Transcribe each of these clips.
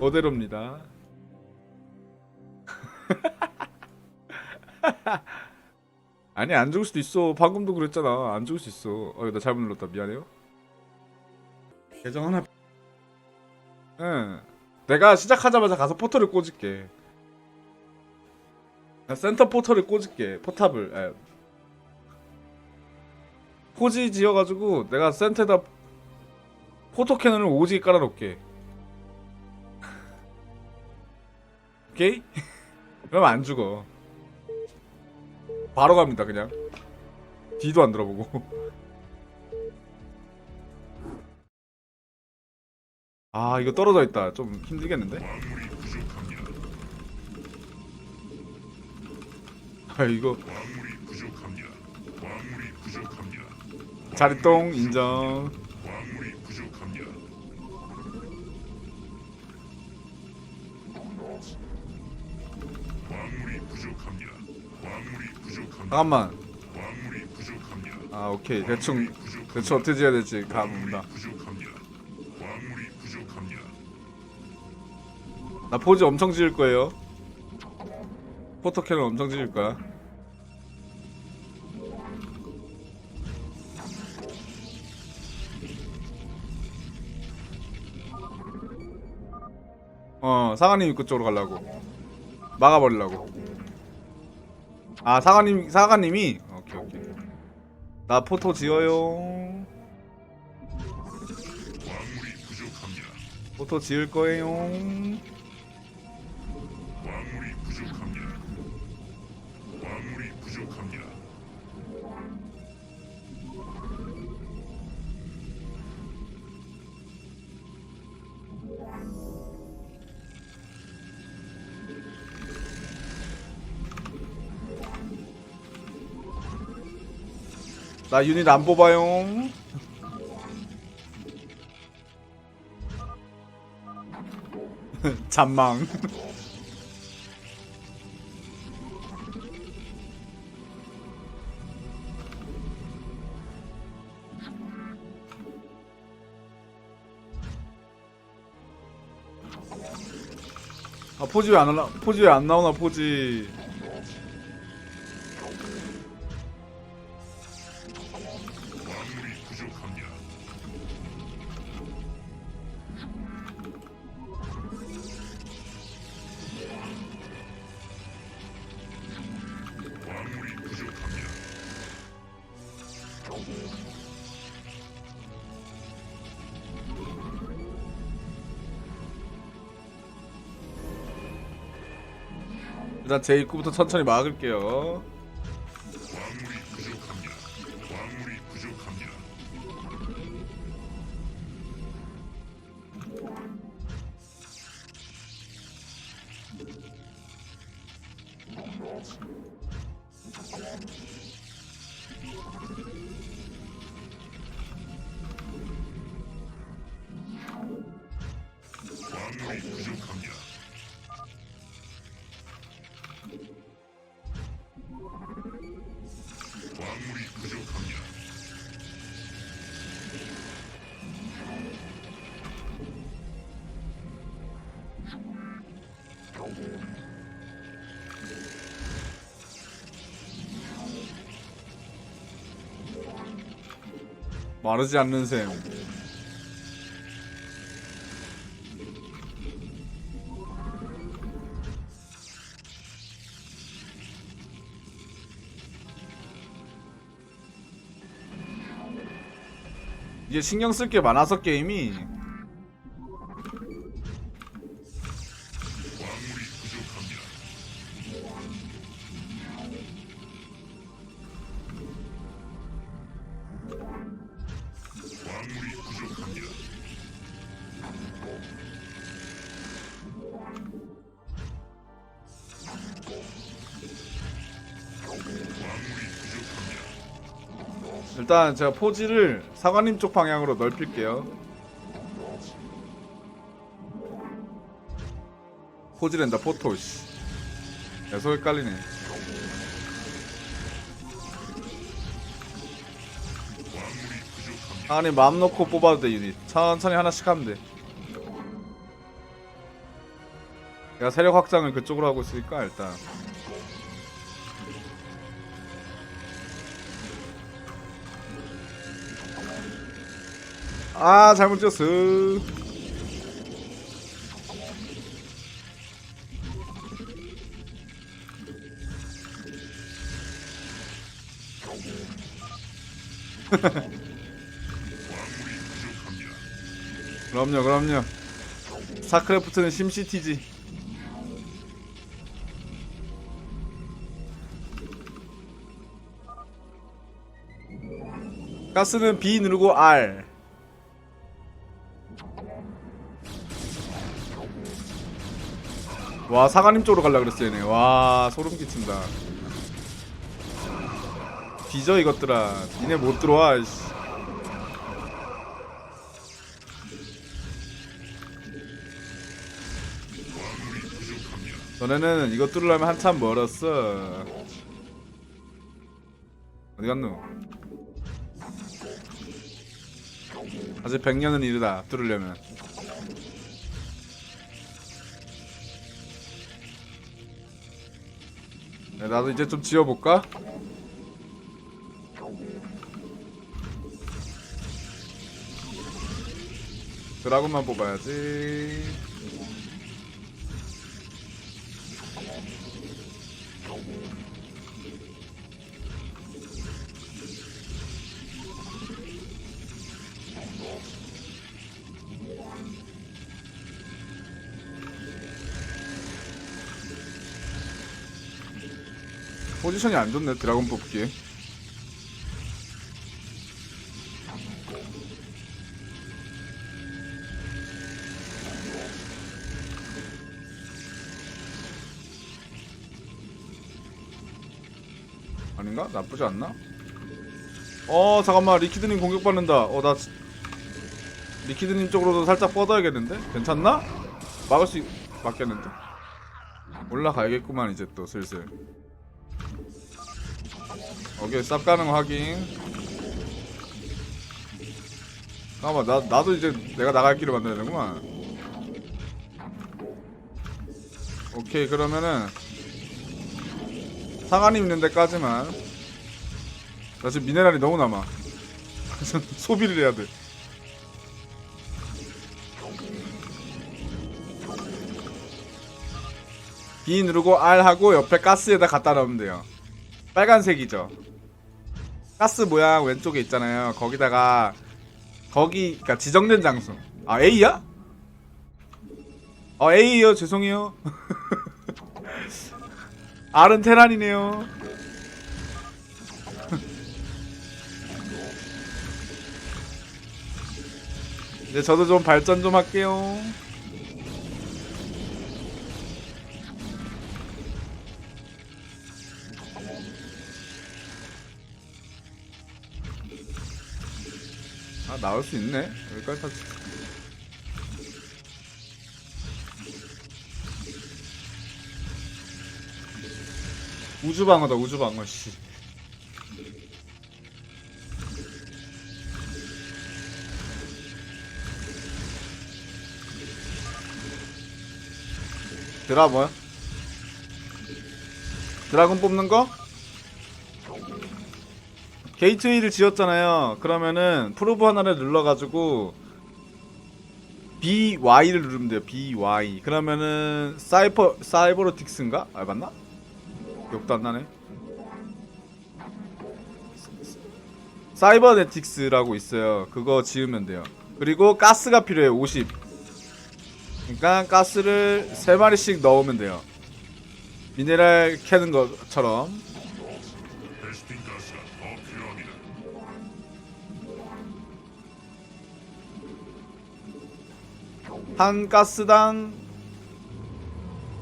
어대로입니다. 아니 안 죽을 수도 있어. 방금도 그랬잖아. 안 죽을 수 있어. 어, 나 잘못 눌렀다. 미안해요. 계정 하나. 응. 내가 시작하자마자 가서 포털을 꽂을게. 나 센터 포털을 꽂을게. 포탑을. 에. 포지 지어가지고 내가 센터에다 포토 캐논을 오지게 깔아놓을게. 오케이? 그럼 안 죽어. 바로 갑니다 그냥. 뒤도 안 들어보고. 아 이거 떨어져 있다. 좀 힘들겠는데? 아 이거 자리똥 인정. 잠깐만. 아 오케이 대충 대충 어떻게 지어야 될지 감다. 나 포즈 엄청 지을 거예요. 포토캐논 엄청 지을 거야. 어 사관님 그쪽으로 가려고 막아버리려고. 아 사관님 사관님이 오케이 오케이. 나 포토 지어요. 포토 지을 거예요. 나 유닛 안 뽑아요. 잔망. 아 포지 왜안 나나? 포지 왜 안 나오나 포지? 일단 제 입구부터 천천히 막을게요. 마르지 않는 셈. 이게 신경 쓸 게 많아서 게임이 일단 제가 포지를 사관님 쪽 방향으로 넓힐게요. 포지랜다 포토 씨. 계속 헷갈리네. 사관님 마음 놓고 뽑아도 돼 유닛. 천천히 하나씩 하면 돼. 내가 세력 확장을 그쪽으로 하고 있으니까 일단 아 잘못 찍었어 그럼요 그럼요. 스타크래프트는 심시티지. 가스는 B 누르고 R. 와 사관님 쪽으로 갈라 그랬어 얘네. 와 소름 끼친다. 뒤져 이것들아. 니네 못 들어와 이씨. 너네는 이거 뚫으려면 한참 멀었어. 어디 갔노? 아직 100년은 이르다 뚫으려면. 네, 나도 이제 좀 지어볼까? 드라군만 뽑아야지 포지션이 안 좋네 드라곤 뽑기에 아닌가? 나쁘지 않나? 어 잠깐만 리키드님 공격받는다 어 나 리키드님 쪽으로도 살짝 뻗어야겠는데? 괜찮나? 막을 수 있... 막겠는데? 올라가야겠구만 이제 또 슬슬 오케이 쌉 가능 확인. 잠깐만 나, 나도 이제 내가 나갈 길을 만들어야 되는구만. 오케이 그러면은 상한이 있는 데까지만. 나 지금 미네랄이 너무 남아. 그래서 소비를 해야 돼. B 누르고 R 하고 옆에 가스에다 갖다 넣으면 돼요. 빨간색이죠 가스 모양 왼쪽에 있잖아요. 거기다가 거기 그니까 지정된 장소. 아 A야? 어 A요. 죄송해요. R은 테란이네요. 이제 저도 좀 발전 좀 할게요 나올 수 있네 여기까지 다 우주방어다 우주방어 씨 드라 뭐야? 드라곤 뽑는 거? 게이트웨이를 지었잖아요. 그러면은 프로브 하나를 눌러가지고 BY를 누르면 돼요. BY. 그러면은 사이버 사이버로틱스인가? 아 맞나? 기억도 안 나네. 사이버네틱스라고 있어요. 그거 지으면 돼요. 그리고 가스가 필요해요. 50. 그러니까 가스를 3마리씩 넣으면 돼요. 미네랄 캐는 것처럼. 한 가스당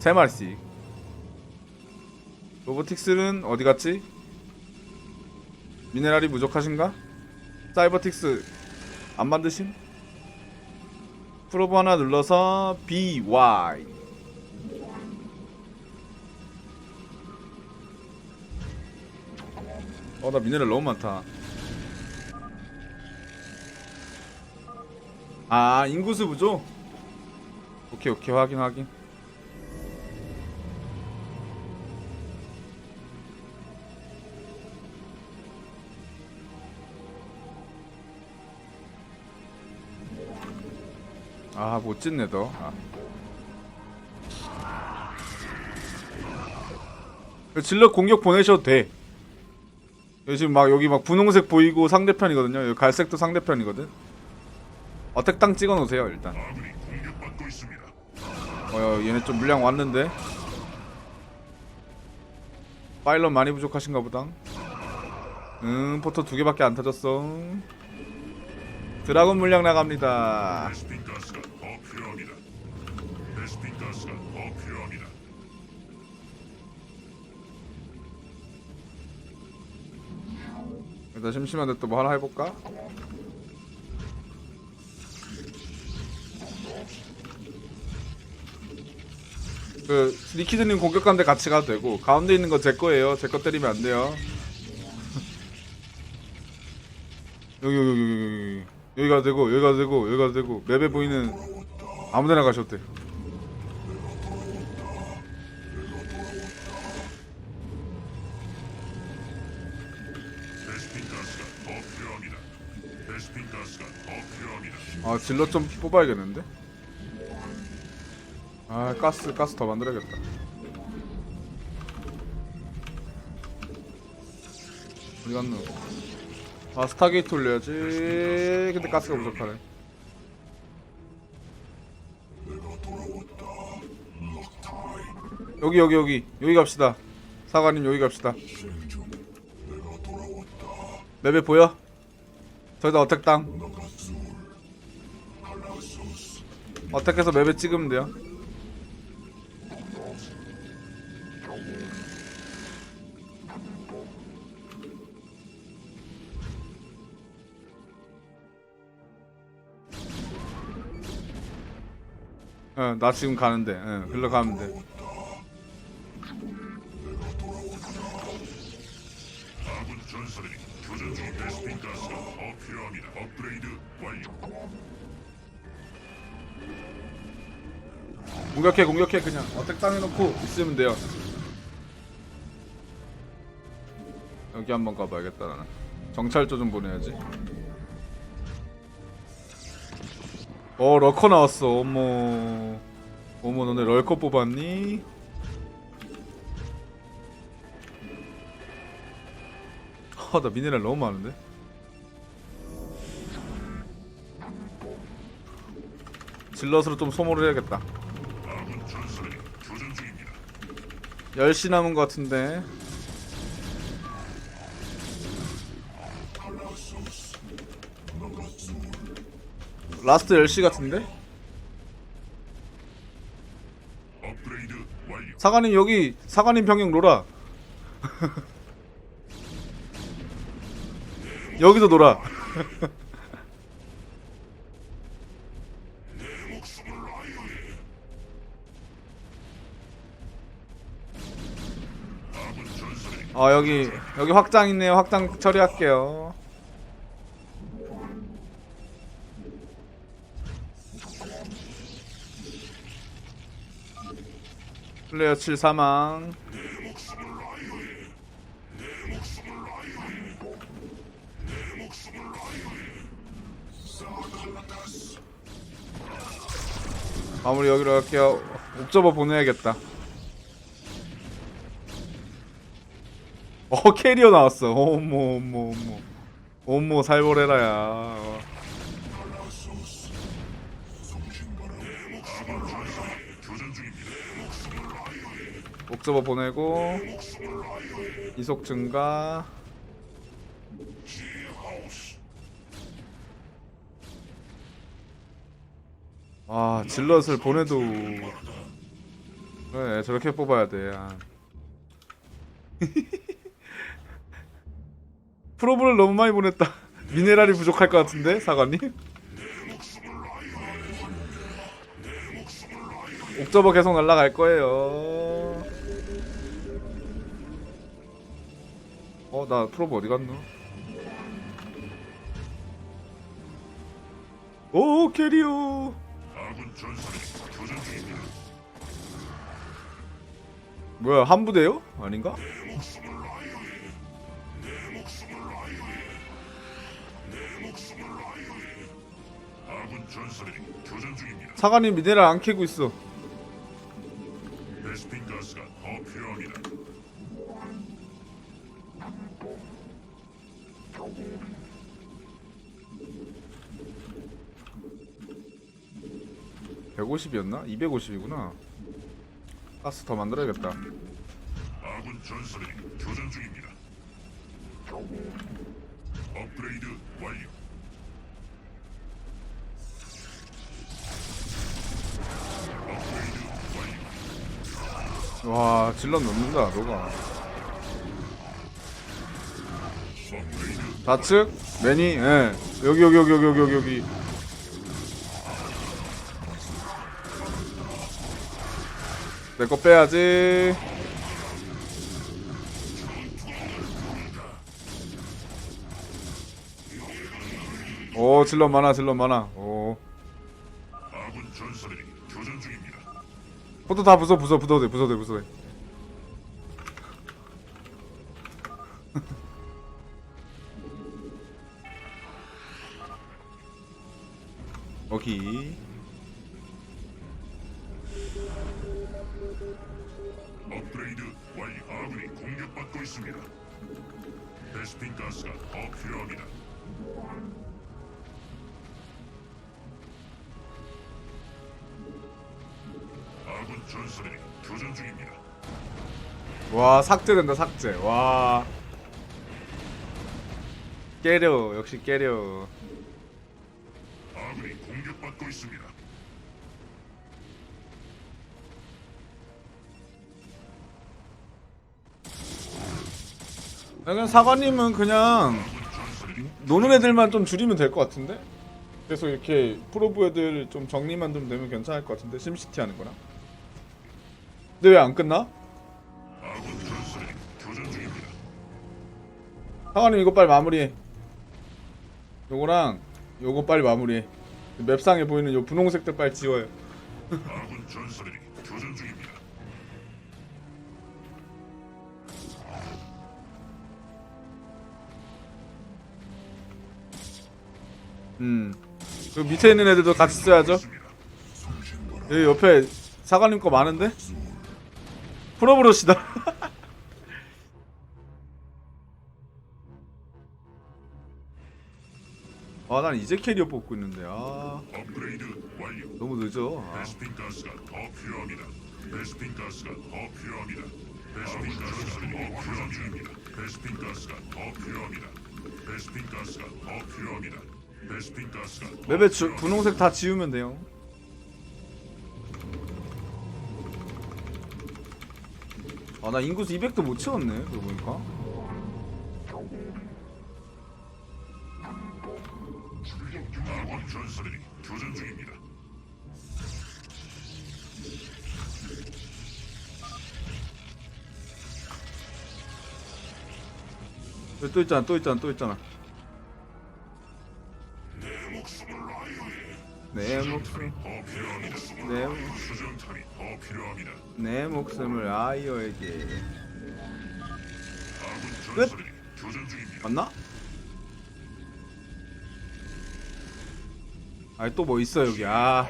3마리씩 로보틱스는 어디 갔지? 미네랄이 부족하신가? 사이버틱스 안 만드심? 프로브 하나 눌러서 BY 어 나 미네랄 너무 많다 아 인구수 부족? 오케이 오케이. 확인 확인. 아 못 찍네 너. 아. 질럿 공격 보내셔도 돼. 요즘 막 여기 막 분홍색 보이고 상대편이거든요. 여기 갈색도 상대편이거든. 어택 땅 찍어놓으세요 일단. 어 얘네 좀 물량 왔는데. 파일럿 많이 부족하신가 보다. 음 포터 두 개밖에 안 터졌어. 드라곤 물량 나갑니다. 일단 심심한데 또 뭐 하나 해볼까? 그 리키드님 공격하는데 같이 가도 되고 가운데 있는 거 제 거예요. 제 거 때리면 안 돼요. 여기 여기 여기 여기 여기 가도 되고 여기 가도 되고 여기 가도 되고 맵에 보이는 아무데나 가셔도 돼. 필요합니다. 아 질러 좀 뽑아야겠는데? 아 가스 가스 더 만들어야겠다. 어디 갔노? 아 스타게이트 올려야지. 근데 가스가 부족하네. 여기 여기 여기. 여기 갑시다. 사관님 여기 갑시다. 맵에 보여? 저기다 어택 땅. 어택해서 맵에 찍으면 돼요 어, 나 지금 가는데, 어, 글로 가면 돼. 공격해, 공격해, 그냥. 어택 당해놓고 있으면 돼요. 여기 한번 가봐야겠다, 나는. 정찰조 좀 보내야지. 어, 럴커 나왔어, 어머. 어머, 너네 럴커 뽑았니? 아, 나 미네랄 너무 많은데? 질럿으로 좀 소모를 해야겠다. 아군 전사들이 교전 중입니다. 10시 남은 것 같은데. 라스트 10시 같은데? 사관님 여기 사관님 병영 놀아. 여기서 놀아. 아 여기 여기 확장 있네요. 확장 처리할게요. 플레이어 7 사망. 마무리 여기로 할게요. 옥저버 보내야겠다. 어 캐리어 나왔어. 어머 어머 어머. 어머 살벌해라야. 옥저버 보내고 이속 증가. 아 질럿을 보내도 그래 저렇게 뽑아야 돼. 아. 프로브를 너무 많이 보냈다. 미네랄이 부족할 것 같은데 사관님? 옥저버 계속 날라갈 거예요. 어, 나 프로브 어디 갔노? 오, 중입니다. 뭐야, 한 부대요? 아닌가? 사관이 미네랄 안 캐고 있어. 150이었나? 250이구나. 가스 더 만들어야겠다. 아군 전사들이 교전 중입니다. 업그레이드 완료. 와, 질럿 넣는다, 너가. 좌측, 매니, 예. 여기, 여기, 여기, 여기, 여기, 여기, 여기. 내 거 빼야지. 오, 질럿 많아, 질럿 많아. 오. 아군 전사들이 교전 중입니다. 포도 다 부숴, 부숴, 부숴도 돼, 부숴도 돼, 부숴도 돼. 오케이. 있습니다. 베스핀 가스가 더 필요합니다. 아군 전사들이 교전 중입니다. 와 삭제된다 삭제 와 깨려 역시 깨려 아군이 공격받고 있습니다. 그냥 사관님은 그냥 노는 애들만 좀 줄이면 될 것 같은데? 계속 이렇게 프로브 애들 좀 정리만 좀 되면 괜찮을 것 같은데? 심시티 하는 거랑 근데 왜 안 끝나? 사관님 이거 빨리 마무리해. 요거랑 요거 빨리 마무리해. 맵상에 보이는 요 분홍색들 빨리 지워요 음 그 밑에 있는 애들도 같이 써야죠. 여기 옆에 사관님 거 많은데? 풀어보러시다 아 난 이제 캐리어 뽑고 있는데 아. 너무 늦어 아. 맵에 주. 분홍색 다 지우면 돼요 아 나 인구수 200도 못 채웠네 그러고 보니까. 여기 또 있잖아 또 있잖아 또 있잖아 내 필요합니다. 내, 필요합니다. 내 목숨을 아이어에게 아군 끝. 맞나? 아니 또 뭐 있어 여기 아,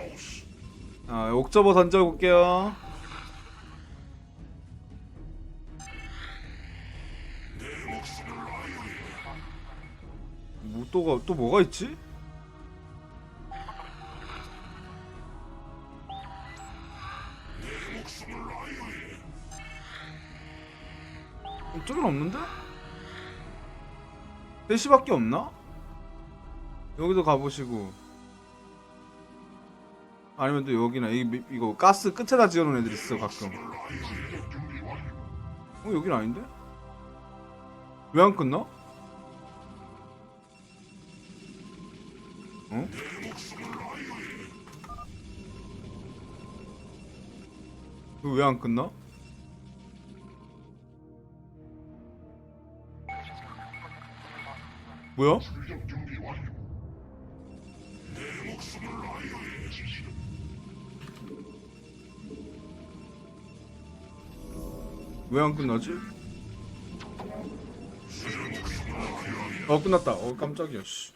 아 옥저버 던져볼게요 뭐 또가 또 뭐가 있지? 셋시밖에 없나? 여기도 가보시고 아니면 또 여기나 이, 이거 가스 끝에다 지어놓은 애들 있어 가끔 어 여긴 아닌데? 왜 안 끝나? 어? 왜 안 끝나? 뭐야? 왜 안 끝나지? 어 끝났다. 어 깜짝이야. 씨.